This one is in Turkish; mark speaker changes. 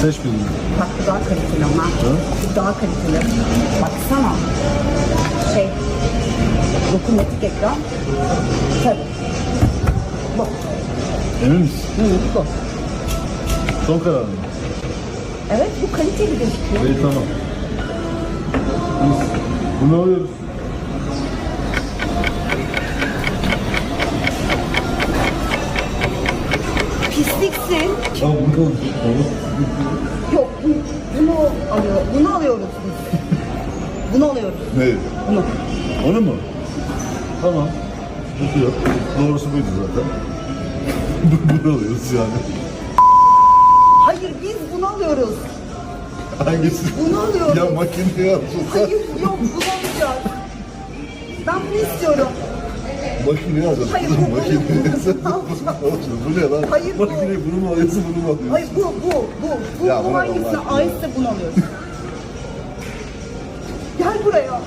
Speaker 1: Seç birini. Bak bu daha kaliteli ama. Hı? Bu daha kaliteli. Baksana. Şey. Dokunmatik ekran. Tabii. Bu.
Speaker 2: Emin misin?
Speaker 1: Hı, bu.
Speaker 2: Son karar mı?
Speaker 1: Evet bu kaliteli gözüküyor.
Speaker 2: İyi tamam. Biz bunu alıyoruz.
Speaker 1: Pisliksin.
Speaker 2: Tamam bunu alıyoruz.
Speaker 1: Yok, bunu, bunu alıyor. Bunu alıyoruz biz. Bunu alıyoruz.
Speaker 2: Ne?
Speaker 1: Bunu.
Speaker 2: Onu mu? Tamam. Sıkıntı yok. Doğrusu buydu zaten. bunu alıyoruz yani.
Speaker 1: Hayır, biz bunu alıyoruz.
Speaker 2: Hangisi?
Speaker 1: Bunu alıyoruz.
Speaker 2: Ya makineye atılsa
Speaker 1: Hayır, yok, bunu alacağız. Ben bunu istiyorum.
Speaker 2: Makineye alacağız.
Speaker 1: Hayır, bu- bu-
Speaker 2: makineye
Speaker 1: bu- bu-
Speaker 2: ne lan?
Speaker 1: Hayır, bu-
Speaker 2: Makineyi bunu mu alıyorsun bunu mu alıyorsun?
Speaker 1: Hayır, bu, bu, bu. Bu,
Speaker 2: Ya
Speaker 1: bu
Speaker 2: aşkına.
Speaker 1: aitse bunu alıyoruz. Gel buraya.